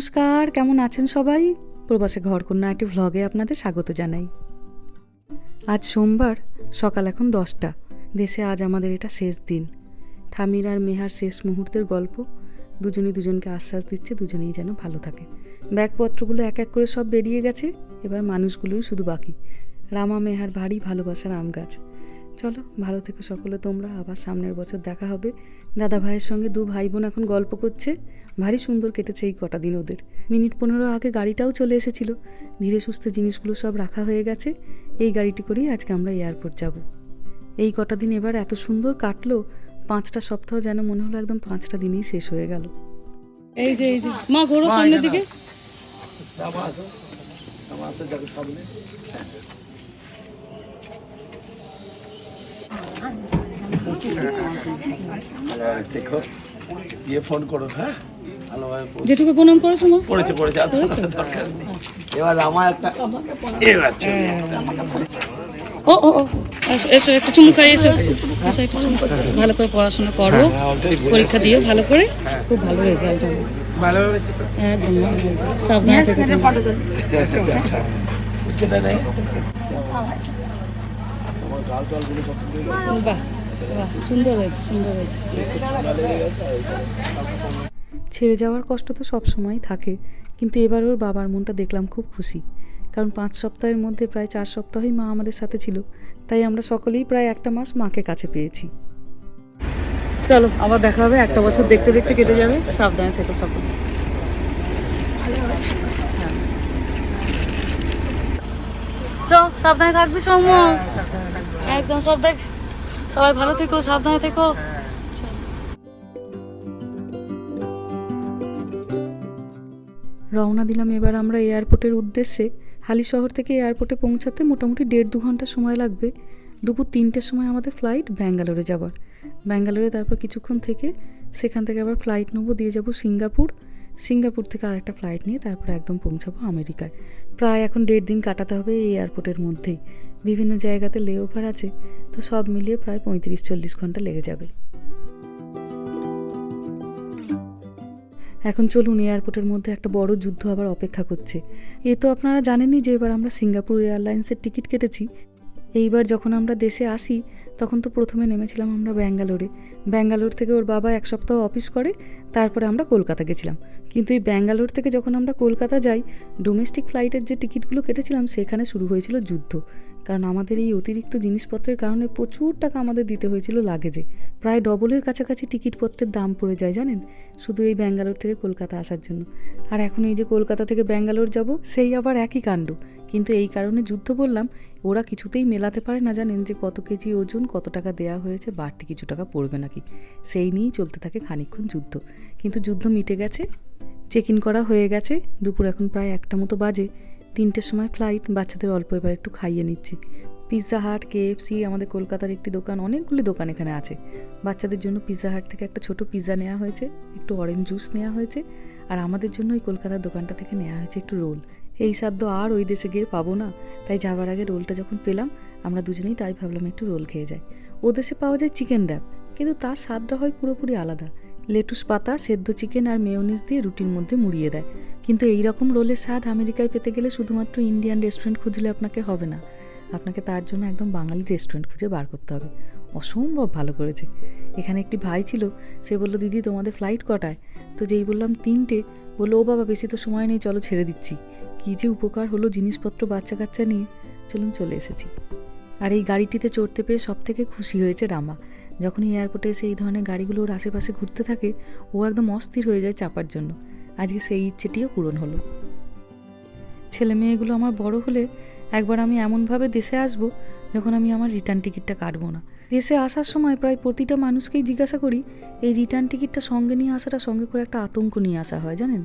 নমস্কার, কেমন আছেন সবাই? প্রবাসে ঘরকন্যা একটি ভ্লগে আপনাদের স্বাগত জানাই। আজ সোমবার, সকাল এখন দশটা। দেশে আজ আমাদের এটা শেষ দিন। ঠামির আর মেহার শেষ মুহূর্তের গল্প, দুজনই দুজনকে আশ্বাস দিচ্ছে দুজনেই যেন ভালো থাকে। ব্যাগপত্রগুলো এক এক করে সব বেরিয়ে গেছে, এবার মানুষগুলোই শুধু বাকি। রামা, মেহার ভারী ভালোবাসার আম গাছ। চলো ভালো থেকো সকলে তোমরা। আবার সামনের বছর দেখা হবে। দাদা ভাইয়ের সঙ্গে দু ভাই বোন এখন গল্প করছে। ভারী সুন্দর কেটেছে এই কটা দিন ওদের। মিনিট পনেরো আগে গাড়িটাও চলে এসেছিল। ধীরে সুস্থে জিনিসগুলো সব রাখা হয়ে গেছে। এই গাড়িটি করেই আজকে আমরা এয়ারপোর্ট যাব। এই কটা দিন এবার এত সুন্দর কাটলো পাঁচটা সপ্তাহ যেন মনে হলো একদম পাঁচটা দিনেই শেষ হয়ে গেল। এই যে এই যে মা ঘোরো সামনের দিকে। সামনে। দেখো দিয়ে ফোন করো হ্যাঁ? যেটুকু প্রণাম করেছ মা? পড়েছে পড়েছে আর এবার আমার একটা এবার ও ও ও এসো এসো একটু চুমু খাই এসো। এসো একটু চুমু খাই। ভালো করে পড়াশোনা করো। হ্যাঁ, বলে। পরীক্ষা দিও ভালো করে। খুব ভালো রেজাল্ট হবে। ভালোভাবে একদম সাবধানে থেকো তুমি। কেটে নেই তোমার গাল টালগুলো কত দিয়ে বাহ বাহ সুন্দর হয়েছে সুন্দর হয়েছে। ছেড়ে যাওয়ার কষ্ট তো সব সময় থাকে কিন্তু এবার ওর বাবার মনটা দেখলাম খুব খুশি। কারণ পাঁচ সপ্তাহের মধ্যে প্রায় চার সপ্তাহই মা আমাদের সাথে ছিল তাই আমরা সকলেই প্রায় একটা মাস মাকে কাছে পেয়েছি। চলো আবার দেখা হবে একটা বছর দেখতে দেখতে কেটে যাবে সাবধানে থেকো সকলে। হ্যাঁ। চ সাবধানে থাকবি সৌম্য। একদম সব দেখ। সবাই ভালো থেকো, সাবধানে থেকো। রওনা দিলাম এবার আমরা এয়ারপোর্টের উদ্দেশ্যে। হালি শহর থেকে এয়ারপোর্টে পৌঁছাতে মোটামুটি দেড় দু ঘণ্টা সময় লাগবে। দুপুর তিনটের সময় আমাদের ফ্লাইট ব্যাঙ্গালোরে যাবার। ব্যাঙ্গালোরে তারপর কিছুক্ষণ থেকে সেখান থেকে আবার ফ্লাইট নেব, দিয়ে যাব সিঙ্গাপুর। সিঙ্গাপুর থেকে আরেকটা ফ্লাইট নিয়ে তারপর একদম পৌঁছাবো আমেরিকায়। প্রায় এখন দেড় দিন কাটাতে হবে এই এয়ারপোর্টের মধ্যেই। বিভিন্ন জায়গাতে লেওভার আছে, তো সব মিলিয়ে প্রায় পঁয়ত্রিশ চল্লিশ ঘণ্টা লেগে যাবে। এখন চলুন এয়ারপোর্টের মধ্যে একটা বড় যুদ্ধ আবার অপেক্ষা করছে। এ তো আপনারা জানেনই যে এবার আমরা সিঙ্গাপুর এয়ারলাইন্সের টিকিট কেটেছি। এইবার যখন আমরা দেশে আসি, তখন তো প্রথমে নেমেছিলাম আমরা ব্যাঙ্গালোরে। ব্যাঙ্গালোর থেকে ওর বাবা এক সপ্তাহ অফিস করে, তারপরে আমরা কলকাতা গেছিলাম। কিন্তু এই ব্যাঙ্গালোর থেকে যখন আমরা কলকাতা যাই, ডোমেস্টিক ফ্লাইটের যে টিকিটগুলো কেটেছিলাম, সেখানে শুরু হয়েছিল যুদ্ধ। কারণ আমাদের এই অতিরিক্ত জিনিসপত্রের কারণে প্রচুর টাকা আমাদের দিতে হয়েছিল লাগেজে। প্রায় ডবলের কাছাকাছি টিকিটপত্রের দাম পড়ে যায়, জানেন? শুধু এই ব্যাঙ্গালোর থেকে কলকাতা আসার জন্য। আর এখন এই যে কলকাতা থেকে ব্যাঙ্গালোর যাব, সেই আবার একই কাণ্ড। কিন্তু এই কারণে যুদ্ধ বললাম, ওরা কিছুতেই মেলাতে পারে না, জানেন? যে কত কেজি ওজন, কত টাকা দেয়া হয়েছে, বাড়তি কিছু টাকা পড়বে নাকি? সেই নিয়েই চলতে থাকে খানিকক্ষণ যুদ্ধ। কিন্তু যুদ্ধ মিটে গেছে চেক ইন করা হয়ে গেছে, দুপুর এখন প্রায় একটা মতো বাজে। তিনটের সময় ফ্লাইট বাচ্চাদের অল্প এবার একটু খাইয়ে নিচ্ছি। পিৎজা হাট কেএফসি আমাদের কলকাতার একটি দোকান, অনেকগুলি দোকান এখানে আছে। বাচ্চাদের জন্য পিৎজা হাট থেকে একটা ছোট পিৎজা নেওয়া হয়েছে, একটু অরেঞ্জ জুস নেওয়া হয়েছে, আর আমাদের জন্য ওই কলকাতার দোকানটা থেকে নেওয়া হয়েছে একটু রোল এই সাধ্য আর ওই দেশে গিয়ে পাবো না, তাই যাওয়ার আগে রোলটা যখন পেলাম, আমরা দুজনেই তাই ভাবলাম একটু রোল খেয়ে যাই। ও দেশে পাওয়া যায় চিকেন র্যাপ কিন্তু তার স্বাদটা হয় পুরোপুরি আলাদা। লেটুস পাতা, সেদ্ধ চিকেন আর মেয়োনিজ দিয়ে রুটির মধ্যে মুড়িয়ে দেয়। কিন্তু এই রকম রোলের স্বাদ আমেরিকায় পেতে গেলে শুধুমাত্র ইন্ডিয়ান রেস্টুরেন্ট খুঁজলে আপনাকে হবে না। আপনাকে তার জন্য একদম বাঙালি রেস্টুরেন্ট খুঁজে বার করতে হবে। অসম্ভব ভালো করেছে। এখানে একটি ভাই ছিল, সে বলল, দিদি, তোমাদের ফ্লাইট কটায়? তো যেই বললাম, তিনটে। বলল, ও বাবা, বেশি তো সময় নেই, চলো ছেড়ে দিচ্ছি। কী যে উপকার হলো জিনিসপত্র বাচ্চা কাচ্চা নিয়ে। চলুন চলে এসেছি। আর এই গাড়িটিতে চড়তে পেয়ে সব থেকে খুশি হয়েছে রামা। যখন এয়ারপোর্টে এসে এই ধরনের গাড়িগুলো ওর আশেপাশে ঘুরতে থাকে, ও একদম অস্থির হয়ে যায় চাপার জন্য। আজকে সেই ইচ্ছেটিও পূরণ হলো। ছেলে মেয়েগুলো আমার বড় হলে একবার আমি এমনভাবে দেশে আসব যখন আমি আমার রিটার্ন টিকিটটা কাটবো না। দেশে আসার সময় প্রায় প্রতিটা মানুষকেই জিজ্ঞাসা করি, এই রিটার্ন টিকিটটা সঙ্গে নিয়ে আসাটা সঙ্গে করে একটা আতঙ্ক নিয়ে আসা হয় জানেন?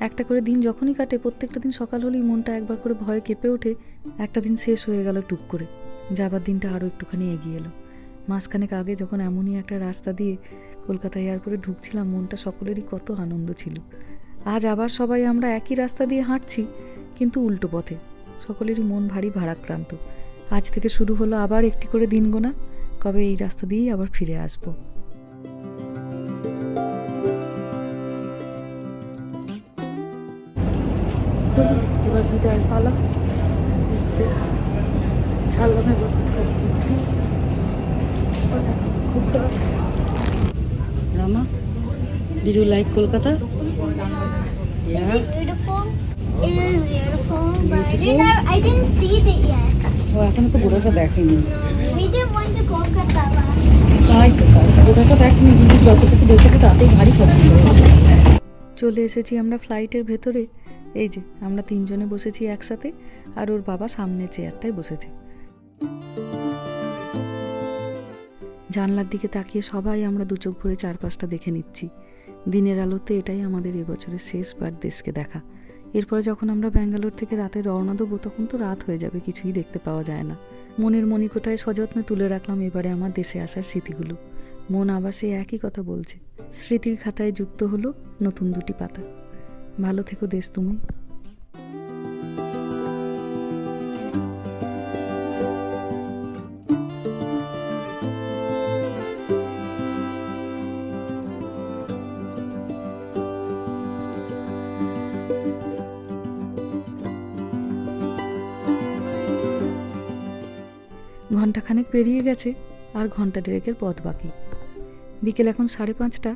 একটা করে দিন যখনই কাটে, প্রত্যেকটা দিন সকাল হলেই মনটা একবার করে ভয়ে কেঁপে ওঠে, একটা দিন শেষ হয়ে গেল টুক করে। যাবার দিনটা আরও একটুখানি এগিয়ে এলো। মাসখানেক আগে যখন এমনই একটা রাস্তা দিয়ে কলকাতা এয়ারপোর্টে ঢুকছিলাম, মনটা সকলেরই কত আনন্দ ছিল। আজ আবার সবাই আমরা একই রাস্তা দিয়ে হাঁটছি, কিন্তু উল্টো পথে। সকলেরই মন ভারী ভারাক্রান্ত। আজ থেকে শুরু হলো আবার একটি করে দিন গোনা কবে এই রাস্তা দিয়েই আবার ফিরে আসব। এবার বিদায় পালা। ছাড়লাম এবার। দেখো খুব দারুণ। রামা like Kolkata Is it beautiful? It is beautiful, but Beautiful? didn't, have, I didn't see it yet. ও এখনও তো গোটাটা দেখেনি We didn't went to Kolkata last তাই তো তাই দেখেনি কিন্তু যতটুকু দেখেছে তাতেই ভারী পছন্দ হয়েছে চলে এসেছি আমরা ফ্লাইটের ভেতরে এই যে আমরা তিনজনে বসেছি একসাথে আর ওর বাবা সামনের চেয়ারটায় বসেছে জানলার দিকে তাকিয়ে সবাই আমরা দু চোখ ভরে চারপাশটা দেখে নিচ্ছি। দিনের আলোতে এটাই আমাদের এবছরের শেষবার দেশকে দেখা। এরপরে যখন আমরা ব্যাঙ্গালোর থেকে রাতে রওনা দেবো, তখন তো রাত হয়ে যাবে, কিছুই দেখতে পাওয়া যায় না। মনের মণিকোটায় সযত্নে তুলে রাখলাম এবারে আমার দেশে আসার স্মৃতিগুলো। মন আবার সেই একই কথা বলছে, স্মৃতির খাতায় যুক্ত হলো নতুন দুটি পাতা। ভালো থেকো দেশ তুমি। ঘন্টাখানেক পেরিয়ে গেছে আর ঘণ্টা ডেরেকের পথ বাকি। বিকেল এখন সাড়ে পাঁচটা,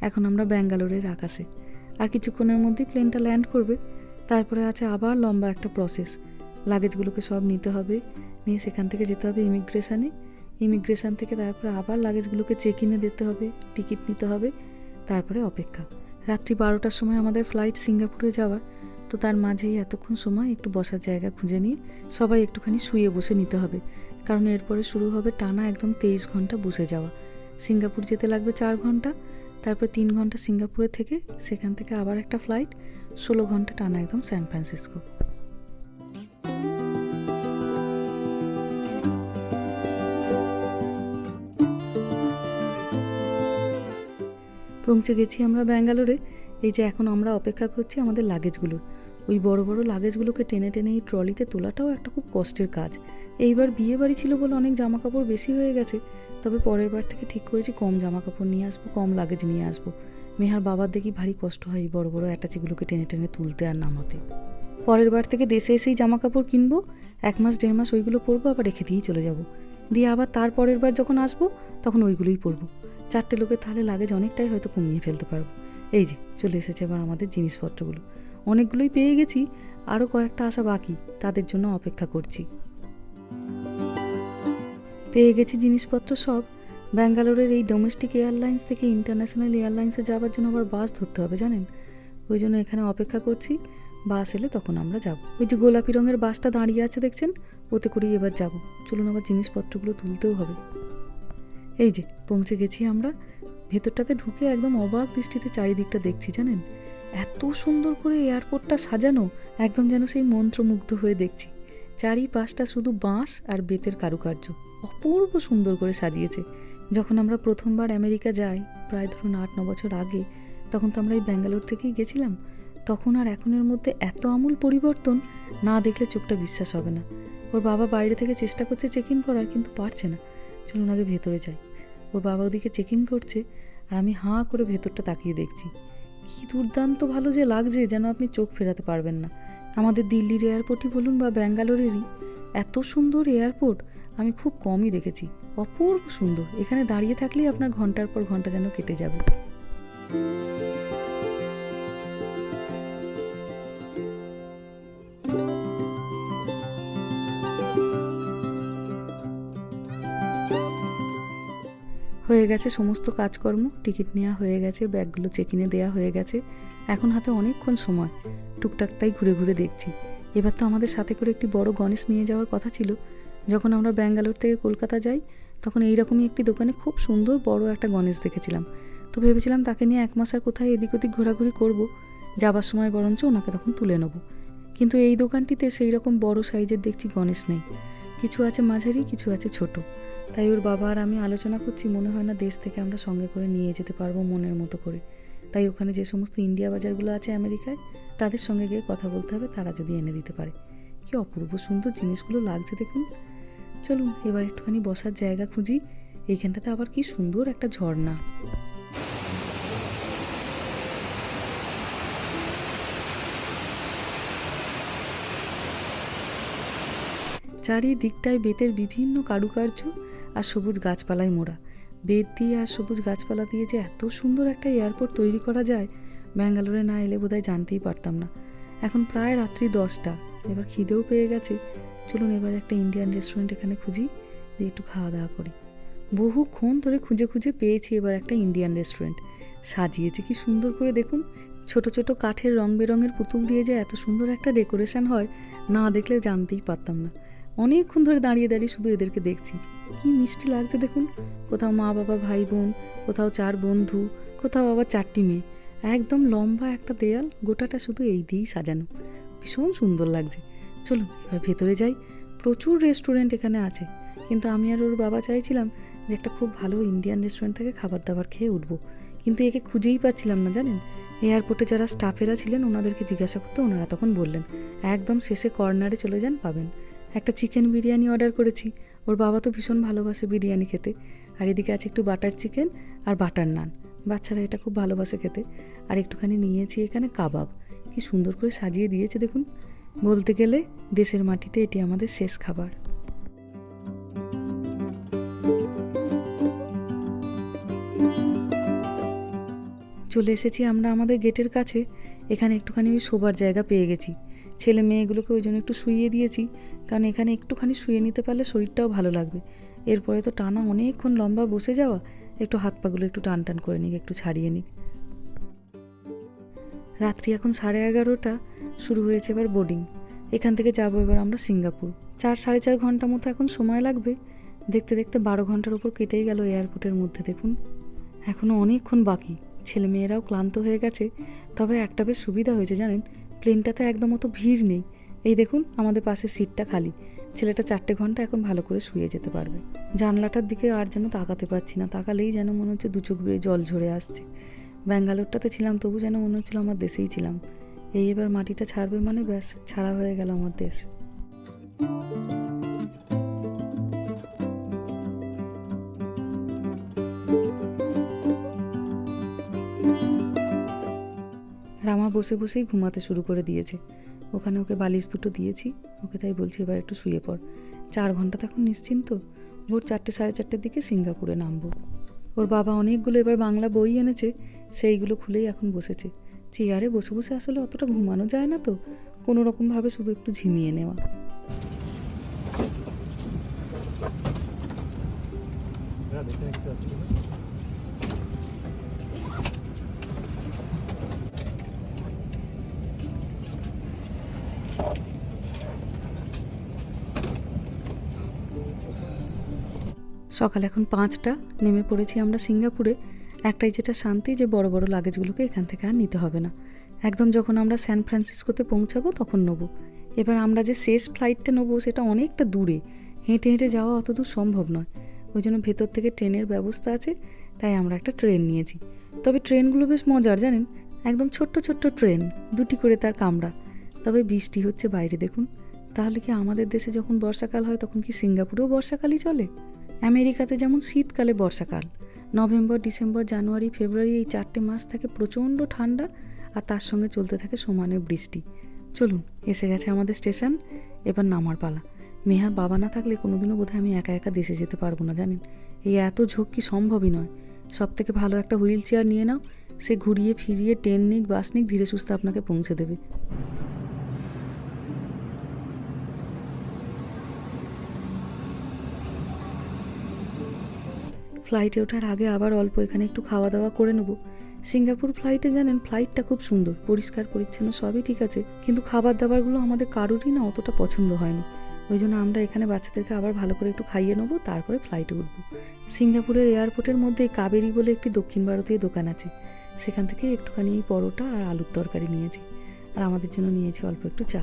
এখন আমরা ব্যাঙ্গালোরের আকাশে। আর কিছুক্ষণের মধ্যেই প্লেনটা ল্যান্ড করবে, তারপরে আছে আবার লম্বা একটা প্রসেস। লাগেজগুলোকে সব নিতে হবে, নিয়ে সেখান থেকে যেতে হবে ইমিগ্রেশানে। ইমিগ্রেশন থেকে তারপরে আবার লাগেজগুলোকে চেক ইনে দিতে হবে, টিকিট নিতে হবে, তারপরে অপেক্ষা। রাত্রি বারোটার সময় আমাদের ফ্লাইট সিঙ্গাপুরে যাওয়ার। তো তার মাঝেই এতক্ষণ সময় একটু বসার জায়গা খুঁজে নিয়ে সবাই একটুখানি শুয়ে বসে নিতে হবে। কারণ এরপরে শুরু হবে টানা একদম তেইশ ঘণ্টা বসে যাওয়া। সিঙ্গাপুর যেতে লাগবে চার ঘণ্টা, তারপর তিন ঘণ্টা সিঙ্গাপুরে থেকে সেখান থেকে আবার একটা ফ্লাইট ষোলো ঘণ্টা টানা একদম স্যান ফ্রান্সিসকো পৌঁছে গেছি আমরা ব্যাঙ্গালোরে। এই যে এখন আমরা অপেক্ষা করছি আমাদের লাগেজগুলোর ওই বড় বড় লাগেজগুলোকে টেনে টেনে এই ট্রলিতে তোলাটাও একটা খুব কষ্টের কাজ। এইবার বিয়ে বাড়ি ছিল বলে অনেক জামা কাপড় বেশি হয়ে গেছে, তবে পরের বার থেকে ঠিক করেছি কম জামা কাপড় নিয়ে আসব, কম লাগেজ নিয়ে আসব। মেহার বাবার দেখি ভারী কষ্ট হয় এই বড় বড় অ্যাটাচিগুলোকে টেনে টেনে তুলতে আর নামাতে। পরের বার থেকে দেশে এসেই জামা কাপড় কিনবো, এক মাস দেড় মাস ওইগুলো পরবো, আবার রেখে দিয়েই চলে যাব। দিয়ে আবার তার পরের বার যখন আসব, তখন ওইগুলোই পরবো। চারটে লোকের তাহলে লাগেজ অনেকটাই হয়তো কমিয়ে ফেলতে পারব। এই যে, চলে এসেছে এবার আমাদের জিনিসপত্রগুলো। অনেকগুলোই পেয়ে গেছি, আরও কয়েকটা আসা বাকি, তাদের জন্য অপেক্ষা করছি। পেয়ে গেছি জিনিসপত্র সব। ব্যাঙ্গালোরের এই ডোমেস্টিক এয়ারলাইন্স থেকে ইন্টারন্যাশনাল এয়ারলাইন্সে যাওয়ার জন্য আবার বাস ধরতে হবে, জানেন? ওই জন্য এখানে অপেক্ষা করছি। বাস এলে তখন আমরা যাব। ওই যে গোলাপি রঙের বাসটা দাঁড়িয়ে আছে, দেখছেন? ওতে করেই এবার যাব। চলুন আবার জিনিসপত্রগুলো তুলতেও হবে। এই যে, পৌঁছে গেছি আমরা। ভেতরটাতে ঢুকে একদম অবাক দৃষ্টিতে চারিদিকটা দেখছি, জানেন? এত সুন্দর করে এয়ারপোর্টটা সাজানো, একদম যেন সেই মন্ত্রমুগ্ধ হয়ে দেখছি। চারিপাশটা শুধু বাঁশ আর বেতের কারুকার্য। অপূর্ব সুন্দর করে সাজিয়েছে। যখন আমরা প্রথমবার আমেরিকা যাই, প্রায় ধরুন আট, ন বছর আগে, তখন তো আমরা এই ব্যাঙ্গালোর থেকেই গেছিলাম। তখন আর এখনের মধ্যে এত আমূল পরিবর্তন, না দেখলে চোখটা বিশ্বাস হবে না। ওর বাবা বাইরে থেকে চেষ্টা করছে চেক ইন করার, কিন্তু পারছে না। চলুন আগে ভেতরে যাই। ওর বাবা ওদিকে চেক ইন করছে, আর আমি হাঁ করে ভেতরটা তাকিয়ে দেখছি। কি দুর্দান্ত ভালো যে লাগছে যেন আপনি চোখ ফেরাতে পারবেন না। আমাদের দিল্লির এয়ারপোর্টই বলুন বা ব্যাঙ্গালোরেরই, এত সুন্দর এয়ারপোর্ট আমি খুব কমই দেখেছি। অপূর্ব সুন্দর। এখানে দাঁড়িয়ে থাকলেই আপনার ঘণ্টার পর ঘণ্টা যেন কেটে যাবে। হয়ে গেছে সমস্ত কাজকর্ম, টিকিট নেওয়া হয়ে গেছে, ব্যাগগুলো চেকিনে দেওয়া হয়ে গেছে। এখন হাতে অনেকক্ষণ সময়, টুকটাক তাই ঘুরে ঘুরে দেখছি। এবার তো আমাদের সাথে করে একটি বড় গণেশ নিয়ে যাওয়ার কথা ছিল। যখন আমরা ব্যাঙ্গালোর থেকে কলকাতা যাই, তখন এইরকমই একটি দোকানে খুব সুন্দর বড় একটা গণেশ দেখেছিলাম। তো ভেবেছিলাম তাকে নিয়ে এক মাস আর কোথায় এদিক ওদিক ঘোরাঘুরি করব, যাবার সময় বরঞ্চ ওনাকে তখন তুলে নেব। কিন্তু এই দোকানটিতে সেই রকম বড় সাইজের দেখছি গণেশ নেই। কিছু আছে মাঝারি, কিছু আছে ছোট। তাই ওর বাবা আর আমি আলোচনা করছি, মনে হয় না দেশ থেকে আমরা সঙ্গে করে নিয়ে যেতে পারব মনের মতো করে। তাই ওখানে যে সমস্ত ইন্ডিয়া বাজারগুলো আছে আমেরিকায়, তাদের সঙ্গে গিয়ে কথা বলতে হবে, তারা যদি এনে দিতে পারে। কি অপূর্ব সুন্দর জিনিসগুলো লাগছে দেখুন। চলুন, এবার একটুখানি বসার জায়গা খুঁজি। এইখানটাতে আবার কি সুন্দর একটা ঝর্ণা। চারিদিকটায় বেতের বিভিন্ন কারুকার্য আর সবুজ গাছপালায় মোড়া। বেত দিয়ে আর সবুজ গাছপালা দিয়ে যে এত সুন্দর একটা এয়ারপোর্ট তৈরি করা যায়, ব্যাঙ্গালোরে না এলে বোধহয় জানতেই পারতাম না। এখন প্রায় রাত্রি দশটা, এবার খিদেও পেয়ে গেছে। চলুন এবার একটা ইন্ডিয়ান রেস্টুরেন্ট এখানে খুঁজি, দিয়ে একটু খাওয়া দাওয়া করি। বহুক্ষণ ধরে খুঁজে খুঁজে পেয়েছি এবার একটা ইন্ডিয়ান রেস্টুরেন্ট। সাজিয়েছে কি সুন্দর করে দেখুন। ছোট ছোট কাঠের রং বেরঙের পুতুল দিয়ে যে এত সুন্দর একটা ডেকোরেশন হয়, না দেখলে জানতেই পারতাম না। অনেকক্ষণ ধরে দাঁড়িয়ে দাঁড়িয়ে শুধু এদেরকে দেখছি। কি মিষ্টি লাগছে দেখুন। কোথাও মা বাবা, ভাই বোন, কোথাও চার বন্ধু, কোথাও আবার চারটি মেয়ে। একদম লম্বা একটা দেয়াল, গোটাটা শুধু এই দিয়েই সাজানো। ভীষণ সুন্দর লাগছে। চলুন, এবার ভেতরে যাই। প্রচুর রেস্টুরেন্ট এখানে আছে। কিন্তু আমি আর ওর বাবা চাইছিলাম যে একটা খুব ভালো ইন্ডিয়ান রেস্টুরেন্ট থেকে খাবার দাবার খেয়ে উঠবো। কিন্তু একে খুঁজেই পাচ্ছিলাম না, জানেন? এয়ারপোর্টে যারা স্টাফেরা ছিলেন, ওনাদেরকে জিজ্ঞাসা করতে ওনারা তখন বললেন, একদম শেষে কর্নারে চলে যান, পাবেন। একটা চিকেন বিরিয়ানি অর্ডার করেছি। ওর বাবা তো ভীষণ ভালোবাসে বিরিয়ানি খেতে। আর এদিকে আছে একটু বাটার চিকেন আর বাটার নান বাচ্চারা এটা খুব ভালোবাসে খেতে। আর একটুখানি নিয়েছি এখানে কাবাব। কি সুন্দর করে সাজিয়ে দিয়েছে দেখুন। বলতে গেলে দেশের মাটিতে এটি আমাদের শেষ খাবার। চলে এসেছি আমরা আমাদের গেটের কাছে। এখানে একটুখানি ওই শোবার জায়গা পেয়ে গেছি। ছেলে মেয়েগুলোকে ওই জন্য একটু শুইয়ে দিয়েছি। কারণ এখানে একটুখানি শুয়ে নিতে পারলে শরীরটাও ভালো লাগবে। এরপরে তো টানা অনেকক্ষণ লম্বা বসে যাওয়া, একটু হাত পাগুলো একটু টান টান করে নিক, একটু ছাড়িয়ে নিক। রাত্রি এখন সাড়ে এগারোটা, শুরু হয়েছে এবার বোর্ডিং এখান থেকে যাব এবার আমরা সিঙ্গাপুর। চার, সাড়ে চার ঘণ্টা মতো এখন সময় লাগবে। দেখতে দেখতে বারো ঘণ্টার উপর কেটেই গেল এয়ারপোর্টের মধ্যে, দেখুন। এখনও অনেকক্ষণ বাকি। ছেলে মেয়েরাও ক্লান্ত হয়ে গেছে। তবে একটা বেশ সুবিধা হয়েছে, জানেন? প্লেনটাতে একদম অত ভিড় নেই। এই দেখুন, আমাদের পাশের সিটটা খালি। ছেলেটা চারটে ঘণ্টা এখন ভালো করে শুয়ে যেতে পারবে। জানলাটার দিকে আর যেন তাকাতে পারছি না, তাকালেই যেন মনে হচ্ছে দু চোখ বেয়ে জল ঝরে আসছে। ব্যাঙ্গালোরটাতে ছিলাম, তবু যেন মনে হচ্ছিল আমার দেশেই ছিলাম। এই এবার মাটিটা ছাড়বে মানে ব্যাস, ছাড়া হয়ে গেল আমার দেশ। রামা বসে বসেই ঘুমাতে শুরু করে দিয়েছে। ওখানে ওকে বালিশ দুটো দিয়েছি। ওকে তাই বলছি, এবার একটু শুয়ে পড়। চার ঘণ্টা তখন নিশ্চিন্ত। ভোর চারটে সাড়ে চারটের দিকে সিঙ্গাপুরে নামবো। ওর বাবা অনেকগুলো এবার বাংলা বই এনেছে, সেইগুলো খুলেই এখন বসেছে। চেয়ারে বসে বসে আসলে অতটা ঘুমানো যায় না তো, কোনো রকমভাবে শুধু একটু ঝিমিয়ে নেওয়া। সকাল এখন পাঁচটা, নেমে পড়েছি আমরা সিঙ্গাপুরে। একটাই যেটা শান্তি যে বড় বড় লাগেজগুলোকে এখান থেকে আর নিতে হবে না। একদম যখন আমরা স্যান ফ্রান্সিসকোতে পৌঁছাবো তখন নেব। এবার আমরা যে শেষ ফ্লাইটটা নেব সেটা অনেকটা দূরে। হেঁটে হেঁটে যাওয়া অত দূর সম্ভব নয়। ওই জন্য ভেতর থেকে ট্রেনের ব্যবস্থা আছে, তাই আমরা একটা ট্রেন নিয়েছি। তবে ট্রেনগুলো বেশ মজার, জানেন? একদম ছোট্ট ছোট্ট ট্রেন, দুটি করে তার কামড়া তবে বৃষ্টি হচ্ছে বাইরে, দেখুন। তাহলে কি আমাদের দেশে যখন বর্ষাকাল হয় তখন কি সিঙ্গাপুরেও বর্ষাকালই চলে? আমেরিকাতে যেমন শীতকালে বর্ষাকাল, নভেম্বর, ডিসেম্বর, জানুয়ারি, ফেব্রুয়ারি এই চারটে মাস থাকে প্রচণ্ড ঠান্ডা আর তার সঙ্গে চলতে থাকে সমানে বৃষ্টি। চলুন, এসে গেছে আমাদের স্টেশন, এবার নামার পালা। মেহার বাবা না থাকলে কোনোদিনও বোধহয় আমি একা একা দেশে যেতে পারব না, জানেন? এই এত ঝক্কি সম্ভবই নয়। সব থেকে ভালো একটা হুইল চেয়ার নিয়ে নাও, সে ঘুরিয়ে ফিরিয়ে ট্রেন নিক, বাস নিক, ধীরে সুস্থে আপনাকে পৌঁছে দেবে। ফ্লাইটে ওঠার আগে আবার অল্প এখানে একটু খাওয়া দাওয়া করে নেব। সিঙ্গাপুর ফ্লাইটে জানেন ফ্লাইটটা খুব সুন্দর, পরিষ্কার, পরিচ্ছন্ন, সবই ঠিক আছে। কিন্তু খাবার দাবারগুলো আমাদের কারোরই না অতটা পছন্দ হয়নি। ওই জন্য আমরা এখানে বাচ্চাদেরকে আবার ভালো করে একটু খাইয়ে নেব, তারপরে ফ্লাইটে উঠবো। সিঙ্গাপুরের এয়ারপোর্টের মধ্যে কাবেরি বলে একটি দক্ষিণ ভারতীয় দোকান আছে। সেখান থেকে একটুখানি পরোটা আর আলুর তরকারি নিয়েছি। আর আমাদের জন্য নিয়েছি অল্প একটু চা।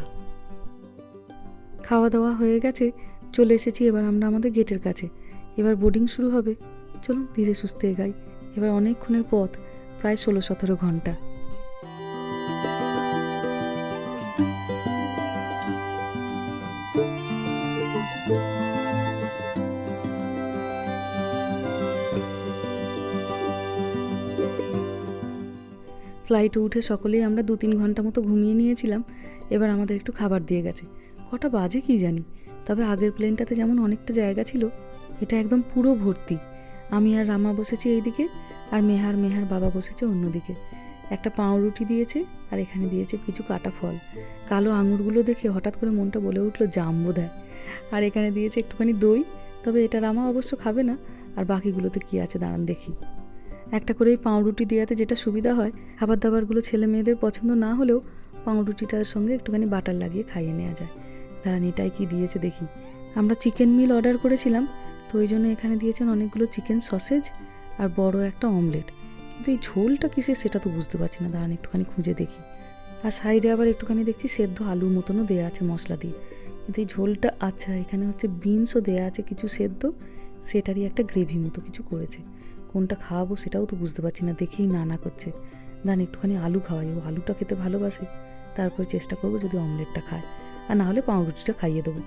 খাওয়া দাওয়া হয়ে গেছে, চলে এসেছি এবার আমরা আমাদের গেটের কাছে। এবার বোর্ডিং শুরু হবে। চলুন ধীরে সুস্থে এগাই। এবার অনেকক্ষণের পথ, প্রায় ষোলো সতেরো ঘণ্টা। ফ্লাইটে উঠে সকলেই আমরা দু তিন ঘণ্টা মতো ঘুমিয়ে নিয়েছিলাম। এবার আমাদের একটু খাবার দিয়ে গেছে। কটা বাজে কি জানি? তবে আগের প্লেনটাতে যেমন অনেকটা জায়গা ছিল, এটা একদম পুরো ভর্তি। আমি আর রামা বসেছি এইদিকে, আর মেহার মেহার বাবা বসেছে অন্যদিকে। একটা পাউরুটি দিয়েছে, আর এখানে দিয়েছে কিছু কাটা ফল। কালো আঙুরগুলো দেখে হঠাৎ করে মনটা বলে উঠল, জাম্বো দেয় আর এখানে দিয়েছে একটুখানি দই, তবে এটা রামা অবশ্য খাবে না, আর বাকিগুলোতে কী আছে দাঁড়ান দেখি। একটা করে এই পাউরুটি দেওয়াতে যেটা সুবিধা হয় খাবার দাবারগুলো ছেলে মেয়েদের পছন্দ না হলেও পাউরুটিটার সঙ্গে একটুখানি বাটার লাগিয়ে খাইয়ে নেওয়া যায়। দাঁড়ান, এটাই কি দিয়েছে দেখি। আমরা চিকেন মিল অর্ডার করেছিলাম তো ওই জন্য এখানে দিয়েছেন অনেকগুলো চিকেন সসেজ আর বড় একটা অমলেট। কিন্তু এই ঝোলটা কিসের সেটা তো বুঝতে পারছি না, দাঁড়ান একটুখানি খুঁজে দেখি। আর সাইডে আবার একটুখানি দেখছি সেদ্ধ আলুর মতনও দেওয়া আছে মশলা দিয়ে। কিন্তু এই ঝোলটা আচ্ছা এখানে হচ্ছে বিনসও দেওয়া আছে কিছু সেদ্ধ, সেটারই একটা গ্রেভি মতো কিছু করেছে। কোনটা খাওয়াবো সেটাও তো বুঝতে পারছি না, দেখেই না না করছে। দান একটুখানি আলু খাওয়াই, ও আলুটা খেতে ভালোবাসে। তারপর চেষ্টা করব যদি অমলেটটা খায়। আর না হলে পাউরুটিটা খাইয়ে দেবো।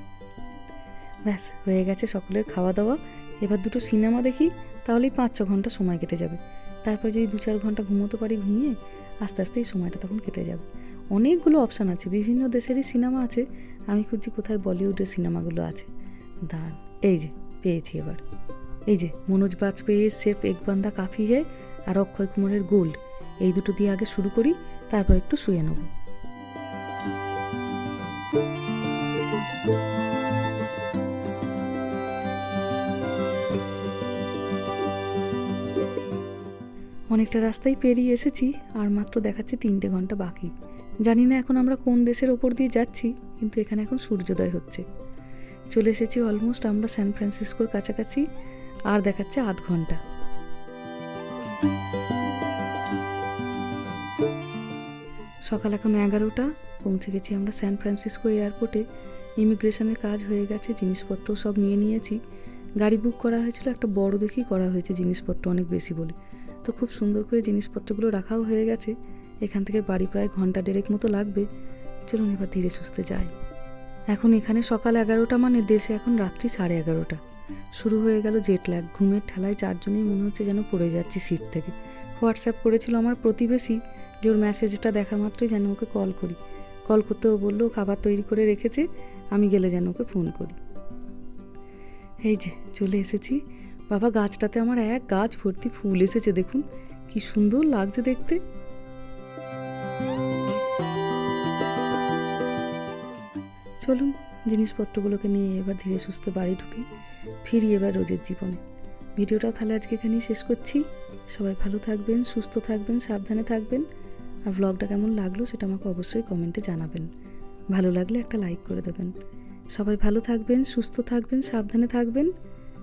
ব্যাস, হয়ে গেছে সকলের খাওয়া দাওয়া এবার দুটো সিনেমা দেখি, তাহলেই পাঁচ ছ ঘণ্টা সময় কেটে যাবে। তারপর যদি দু চার ঘণ্টা ঘুমোতে পারি ঘুমিয়ে, আস্তে আস্তে এই সময়টা তখন কেটে যাবে। অনেকগুলো অপশান আছে, বিভিন্ন দেশেরই সিনেমা আছে। আমি খুঁজছি কোথায় বলিউডের সিনেমাগুলো আছে। দাঁড়ান, এই যে, পেয়েছি এবার। এই যে, মনোজ বাজপেয়ীর সেফ একবান্দা, কাফি হে আর অক্ষয় কুমারের গোল্ড। এই দুটো দিয়ে আগে শুরু করি, তারপর একটু শুয়ে নেব। অনেকটা রাস্তায় পেরিয়ে এসেছি আর মাত্র দেখাচ্ছে তিনটে ঘণ্টা বাকি। জানি না এখন আমরা কোন দেশের ওপর দিয়ে যাচ্ছি, কিন্তু এখানে এখন সূর্যোদয় হচ্ছে। চলে এসেছি অলমোস্ট আমরা স্যান ফ্রান্সিসকোর কাছাকাছি, আর দেখাচ্ছে আধ ঘণ্টা। সকাল এখন এগারোটা, পৌঁছে গেছি আমরা স্যান ফ্রান্সিসকো এয়ারপোর্টে ইমিগ্রেশনের কাজ হয়ে গেছে জিনিসপত্র সব নিয়ে নিয়েছি। গাড়ি বুক করা হয়েছিল, একটা বড় দেখেই করা হয়েছে জিনিসপত্র অনেক বেশি বলে। তো খুব সুন্দর করে জিনিসপত্রগুলো রাখাও হয়ে গেছে। এখান থেকে বাড়ি প্রায় ঘণ্টা দেড়েক মতো লাগবে। চলুন এবার ধীরে সুস্থে যাই। এখন এখানে সকাল এগারোটা মানে দেশে এখন রাত্রি সাড়ে এগারোটা। শুরু হয়ে গেল জেট ল্যাগ ঘুমের ঠেলায় চারজনেই মনে হচ্ছে যেন পড়ে যাচ্ছি সিট থেকে। হোয়াটসঅ্যাপ করেছিল আমার প্রতিবেশী যে ওর মেসেজটা দেখা মাত্রই যেন ওকে কল করি। কল করতে ও বলল খাবার তৈরি করে রেখেছে। আমি গেলে যেন ওকে ফোন করি। এই যে, চলে এসেছি। বাবা, গাছটাতে আমার এক গাছ ভর্তি ফুল এসেছে, দেখুন। কি সুন্দর লাগছে দেখতে। চলুন, জিনিসপত্রগুলোকে নিয়ে এবার ধীরে সুস্থে বাড়ি ঢুকি। ফিরি এবার রোজের জীবনে। ভিডিওটা তাহলে আজকে এখানেই শেষ করছি। সবাই ভালো থাকবেন, সুস্থ থাকবেন, সাবধানে থাকবেন। আর ব্লগটা কেমন লাগল সেটা আমাকে অবশ্যই কমেন্টে জানাবেন। ভালো লাগলে একটা লাইক করে দেবেন। সবাই ভালো থাকবেন, সুস্থ থাকবেন, সাবধানে থাকবেন।